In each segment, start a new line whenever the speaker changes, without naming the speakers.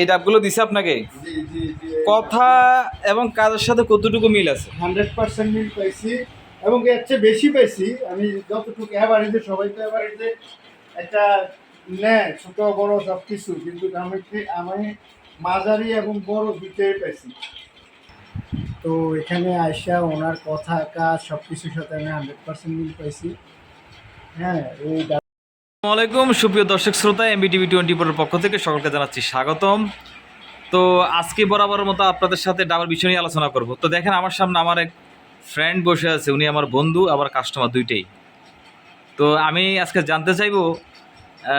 এই ডাবগুলো দিছে আপনাকে? কথা এবং কাজের সাথে কতটুকু মিল আছে?
হান্ড্রেড পার্সেন্ট মিল পাইছি এবং এর চেয়ে বেশি পাইছি। আমি যতটুকু এবার অ্যাভারেজে সবাই তো অ্যাভারেজে একটা নেয় ছোট বড় সব কিছু কিন্তু আমি আমি মাঝারি এবং বড় দুটোই পাইছি। তো এখানে আইসা ওনার কথা কাজ সব কিছুর সাথে আমি হান্ড্রেড পার্সেন্ট মিল পাইছি। হ্যাঁ এই
আসসালামু আলাইকুম। সুপ্রিয় দর্শক শ্রোতা এমবি টিভি টোয়েন্টি ফোরের পক্ষ থেকে সকলকে জানাচ্ছি স্বাগতম। তো আজকে বরাবরের মতো আপনাদের সাথে ডাবল বিষয় নিয়ে আলোচনা করব। তো দেখেন আমার সামনে আমার এক ফ্রেন্ড বসে আছে। উনি আমার বন্ধু আবার কাস্টমার দুইটাই। তো আমি আজকে জানতে চাইব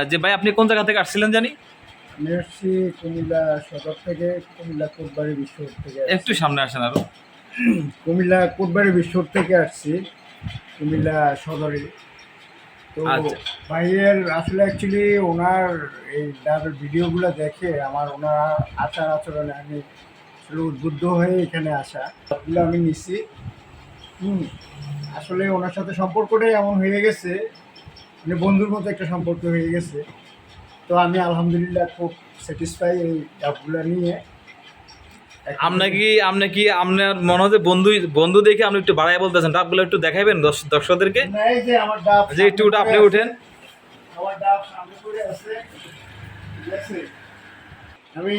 যে ভাই আপনি কোন জায়গা থেকে আসছিলেন জানি?
কুমিল্লা সদর থেকে কুমিল্লা কোটবাড়ি বিশ্ব থেকে
একটু সামনে আসেন আরও।
কুমিল্লা কোটবাড়ি বিশ্ব থেকে আসছি। কুমিল্লা সদরে। তো
আচ্ছা।
ভাইয়ের আসলে অ্যাকচুয়ালি ওনার এই ডাবের ভিডিওগুলো দেখে আমার ওনার আচার আচরণে আমি আসলে উদ্বুদ্ধ হয়ে এখানে আসা। সবগুলো আমি নিছি। হুম আসলে ওনার সাথে সম্পর্কটাই এমন হয়ে গেছে মানে বন্ধুর মতো একটা সম্পর্ক হয়ে গেছে। তো আমি আলহামদুলিল্লাহ খুব স্যাটিসফাই এই ডাবগুলো নিয়ে।
আপনি কি আপনি কি আপনার মনে যে বন্ধু বন্ধু দেখে আপনি একটু বাড়াই বলতেছেন ডাবগুলো একটু দেখাইবেন দর্শকদেরকে?
যে
একটু আপনি উঠেন।
আমি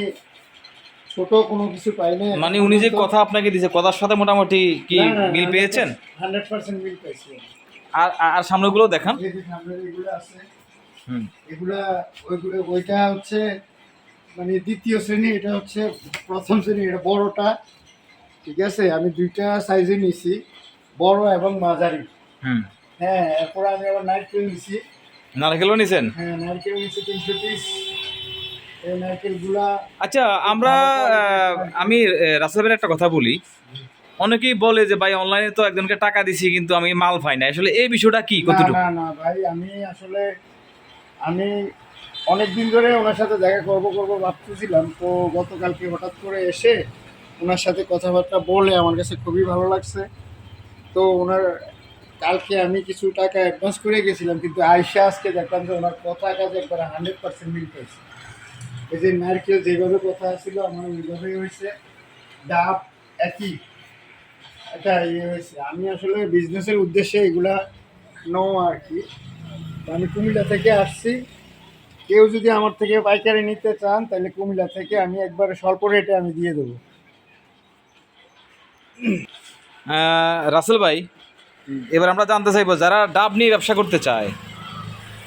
ছোট কোনো কিছু পাই না
মানে উনি যে কথা আপনাকে দিছে কথার সাথে মোটামুটি কি মিল পেয়েছেন?
হান্ড্রেড পার্সেন্ট মিল পাইছি
আর আর- আর সামনেগুলো দেখান।
সামনে এগুলো আছে
হুম।
এগুলা ওইটা হচ্ছে মানে দ্বিতীয় শ্রেণি এটা হচ্ছে প্রথম শ্রেণি এটা বড়টা। ঠিক আছে? আমি দুইটা সাইজে নিছি বড় এবং মাঝারি।
হুম।
হ্যাঁ এরপর আমি আবার নারকেল নিছি
নারকেলও নিছেন?
হ্যাঁ নারকেল নিচে তিনশো পিস। এই নারকেলগুলা
আচ্ছা আমরা আমি আহ, রাসেল একটা কথা বলি। অনেকেই বলে যে ভাই অনলাইনে তো একজনকে টাকা দিছি কিন্তু আমি মাল পাই না। আসলে এই বিষয়টা কি? কতটুকু?
না না ভাই আমি আসলে আমি অনেক দিন ধরে ওনার সাথে দেখা করব করব ভাবতেছিলাম, তো গতকালকে হঠাৎ করে এসে ওনার সাথে কথাবার্তা বলে আমার কাছে খুবই ভালো লাগছে। তো ওনার, কালকে আমি কিছু টাকা অ্যাডভান্স করে গেছিলাম, কিন্তু আয়সা আজকে দেখলাম যে ওনার কথা কাজে একবার হান্ড্রেড পার্সেন্ট মিল পেয়েছে। এই যে নারকেল যেভাবে কথা ছিল আমার ওইভাবেই হয়েছে। ডাব একই। এটা ইয়ে হয়েছে। আমি আসলে বিজনেসের উদ্দেশ্যে এগুলা নো আর কি। আমি কুমিল্লা থেকে আসছি। কেউ যদি আমার থেকে পাইকারি নিতে চান তাহলে কুমিল্লা থেকে আমি একবার স্বল্প রেটে আমি দিয়ে দেবো।
রাসেল ভাই এবার আমরা জানতে চাইব যারা ডাব নিয়ে ব্যবসা করতে চায়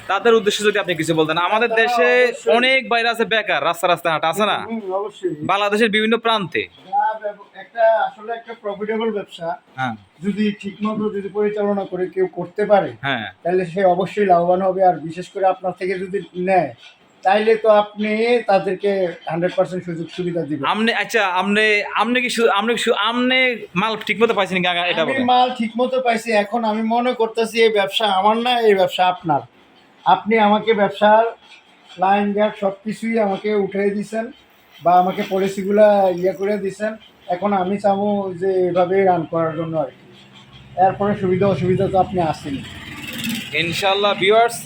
তাদের উদ্দেশ্যে যদি আপনি কিছু বলতেন আমাদের দেশে অনেক বাইরে আছে বেকার রাস্তা রাস্তা হাট আছে না?
অবশ্যই।
বাংলাদেশের বিভিন্ন প্রান্তে।
একটা আসলে একটা প্রফিটেবল ব্যবসা।
হ্যাঁ।
যদি ঠিকমতো যদি পরিচালনা করে কেউ করতে পারে
হ্যাঁ।
তাহলে সে অবশ্যই লাভবান হবে। আর বিশেষ করে আপনার থেকে যদি নেয় তাইলে তো আপনি তাদেরকে হান্ড্রেড পার্সেন্ট সুযোগ সুবিধা দিবেন।
আমনে আচ্ছা আমনে আমনে কি কি শুধু- মাল ঠিক মতো পাইছেন এটা
আমি মাল ঠিক মতো পাইছি এখন আমি মনে করতেছি এই ব্যবসা আমার না এই ব্যবসা আপনার। আপনি আমাকে ব্যবসার লাইন গ্যাপ সব কিছুই আমাকে উঠিয়ে দিছেন বা আমাকে পলিসিগুলা ইয়ে করে দিছেন। এখন আমি চাবো যে এভাবেই রান করার জন্য আর কি। এরপরে সুবিধা অসুবিধা তো আপনি আসেনি
ইনশাল্লাহ ভিউয়ার্স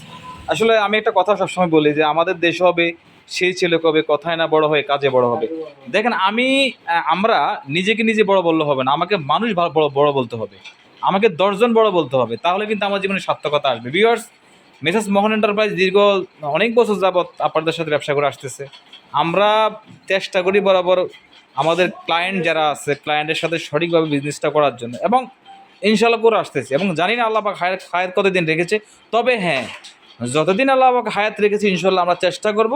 আসলে আমি একটা কথা সবসময় বলি যে আমাদের দেশ হবে, সেই ছেলে কবে, কথায় না বড় হয়ে কাজে বড় হবে। দেখেন, আমি আমরা নিজেকে নিজে বড় বললে হবে না, আমাকে মানুষ বড় বড় বলতে হবে। আমাকে দশজন বড় বলতে হবে, তাহলে কিন্তু আমার জীবনে সার্থকতা আসবে। ভিউয়ার্স মেসেজ মোহন এন্টারপ্রাইজ দীর্ঘ অনেক বছর যাবৎ আপনাদের সাথে ব্যবসা করে আসতেছে। আমরা চেষ্টা করি বরাবর আমাদের ক্লায়েন্ট যারা আছে ক্লায়েন্টের সাথে সঠিকভাবে বিজনেসটা করার জন্য এবং ইনশাল্লাহ করে আসতেছি এবং জানি না আল্লাহ পাক হায়াত কতদিন রেখেছে, তবে হ্যাঁ যতদিন আল্লাহ পাক হায়াত রেখেছে, ইনশাল্লাহ আমরা চেষ্টা করব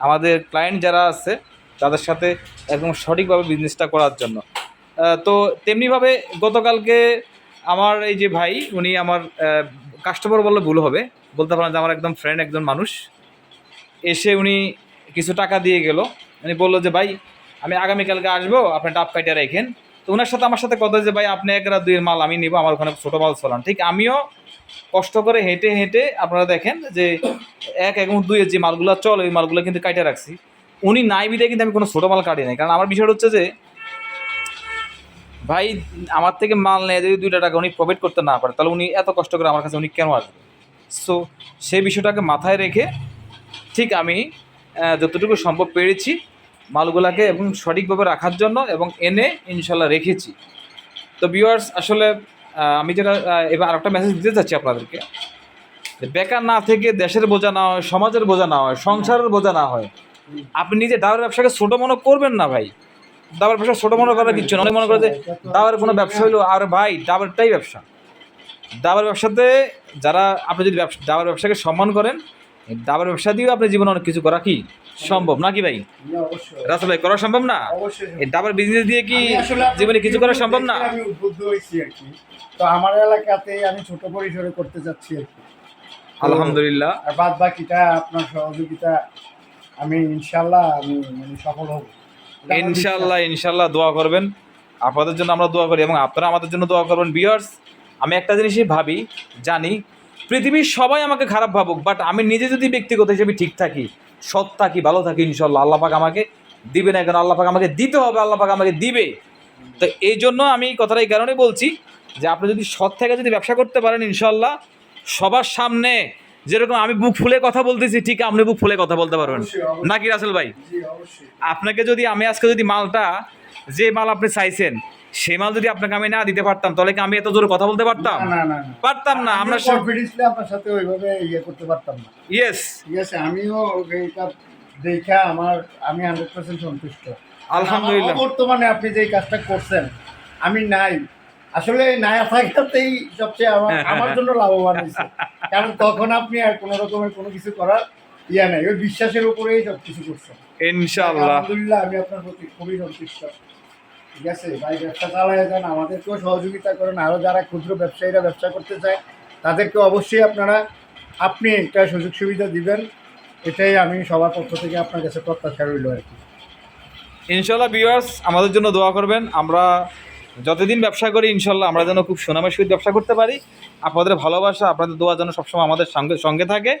আমাদের ক্লায়েন্ট যারা আছে, তাদের সাথে একদম সঠিকভাবে বিজনেসটা করার জন্য। তো তেমনিভাবে গতকালকে আমার এই যে ভাই, উনি আমার কাস্টমার বললে ভুল হবে। বলতে পারেন যে আমার একদম ফ্রেন্ড একজন মানুষ। এসে উনি কিছু টাকা দিয়ে গেল। উনি বলল যে, ভাই, আমি আগামীকালকে আসব, আপনি ডাব কাইটা রেখেন। তো ওনার সাথে আমার সাথে কথা যে ভাই, আপনি এক রাত দুইয়ের মাল আমি নিব, আমার ওখানে ছোটো মাল চলান। ঠিক আমিও কষ্ট করে হেঁটে হেঁটে আপনারা দেখেন যে, এক এবং দুইয়ের যে মালগুলো চলে, ওই মালগুলো কিন্তু কাইটা রাখছি। উনি নাই বিদে কিন্তু আমি কোনো ছোটো মাল কাটি নাই। কারণ আমার বিষয়টা হচ্ছে যে ভাই, আমার থেকে মাল নেয় যদি দুইটা টাকা উনি প্রফিট করতে না পারে, তাহলে উনি এত কষ্ট করে আমার কাছে উনি কেন আসবে? সো সেই বিষয়টাকে মাথায় রেখে ঠিক আমি যতটুকু সম্ভব পেরেছি মালগুলাকে এবং সঠিকভাবে রাখার জন্য এবং এনে ইনশাল্লাহ রেখেছি। তো ভিউয়ার্স আসলে আমি যেটা এবার আরেকটা মেসেজ দিতে চাচ্ছি আপনাদেরকে। বেকার না থেকে দেশের বোঝা না হয়, সমাজের বোঝা না হয়, সংসারের বোঝা না হয়, আপনি নিজে দাওয়ার ব্যবসাকে ছোটো মনে করবেন না ভাই। দাবার ব্যবসা ছোটো মনে করার কিছু না। মনে করে যে দাবার কোনো ব্যবসা হইল আর ভাই দাবারটাই ব্যবসা। দাবার ব্যবসাতে যারা আপনি যদি ব্যবসা দাবার ব্যবসাকে সম্মান করেন দাবার ব্যবসা দিয়েও আপনি জীবনে অনেক কিছু করা কি সম্ভব? নাকি ভাই?
জি, অবশ্যই।
রাসেল ভাই করা সম্ভব না? এই দাবার বিজনেস দিয়ে কি জীবনে কিছু করা সম্ভব না?
আমি উদ্বুদ্ধ হয়েছি আর কি। তো আমার এলাকাতে আমি ছোট পরিসরে করতে যাচ্ছি আর কি।
আলহামদুলিল্লাহ।
আর বাদ বাকিটা আপনার সহযোগিতা আমি ইনশাল্লাহ আমি মানে সফল হব।
ইনশাল্লাহ ইনশাল্লাহ দোয়া করবেন। আপনাদের জন্য আমরা দোয়া করি এবং আপনারা আমাদের জন্য দোয়া করবেন। বিয়ার্স আমি একটা জিনিসই ভাবি, জানি, পৃথিবীর সবাই আমাকে খারাপ ভাবুক বাট আমি নিজে যদি ব্যক্তিগত হিসেবে ঠিক থাকি, সৎ থাকি, ভালো থাকি ইনশাল্লাহ আল্লাহ পাক আমাকে দিবে না কেন? আল্লাহ পাক আমাকে দিতে হবে, আল্লাহ পাক আমাকে দিবে। তো এই জন্য আমি কথাটা এই কারণেই বলছি যে আপনি যদি সৎ থেকে যদি ব্যবসা করতে পারেন ইনশাল্লাহ সবার সামনে যেরকম আমি বুক ফুলে কথা বলতেছি ঠিক আপনি বুক ফুলে কথা বলতে পারবেন। নাকি রাসেল ভাই? আপনাকে যদি আমি আজকে যদি মালটা যে মাল আপনি চাইছেন সেই মাল যদি আপনাকে আমি না দিতে পারতাম তাহলে কি আমি এত জোরে কথা বলতে পারতাম? পারতাম না আমরা
কনফিডেন্সলি আপনার সাথে ওইভাবে ইয়ে করতে পারতাম না।
ইয়েস
ঠিক আছে আমিও এইটা দেখা আমার আমি হান্ড্রেড পার্সেন্ট সন্তুষ্ট।
আলহামদুলিল্লাহ।
বর্তমানে আপনি যে কাজটা করছেন আমি নাই। আসলে নাই থাকাতেই সবচেয়ে আমার আমার জন্য লাভবান হয়েছে। কারণ তখন আপনি আর কোনো রকমের কোনো কিছু করার ইয়া নাই। ওই বিশ্বাসের উপরেই সব কিছু করছেন।
ইনশাআল্লাহ।
আলহামদুলিল্লাহ আমি আপনার প্রতি খুবই সন্তুষ্ট। ঠিক আছে ভাই ব্যবসা চালায় যান। আমাদেরকেও সহযোগিতা করেন। আরও যারা ক্ষুদ্র ব্যবসায়ীরা ব্যবসা করতে চায় তাদেরকে অবশ্যই আপনারা আপনি একটা সুযোগ সুবিধা দিবেন। এটাই আমি সবার পক্ষ থেকে আপনার কাছে প্রত্যাশা রইল আর কি।
ইনশাল্লাহ ভিউয়ার্স আমাদের জন্য দোয়া করবেন। আমরা যতদিন ব্যবসা করি, ইনশাল্লাহ আমরা যেন খুব সুনামের সহিত ব্যবসা করতে পারি। আপনাদের ভালোবাসা, আপনাদের দোয়া যেন সবসময় আমাদের সঙ্গে সঙ্গে থাকে।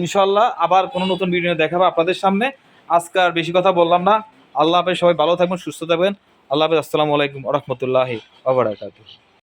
ইনশাল্লাহ আবার কোনো নতুন ভিডিও দেখাবো আপনাদের সামনে। আজকে আর বেশি কথা বললাম না। আল্লাহ হাফেজ, সবাই ভালো থাকবেন, সুস্থ থাকবেন। আল্লাহ হাফেজ, আসসালামু আলাইকুম রহমতুল্লাহি আবরাকাতুহ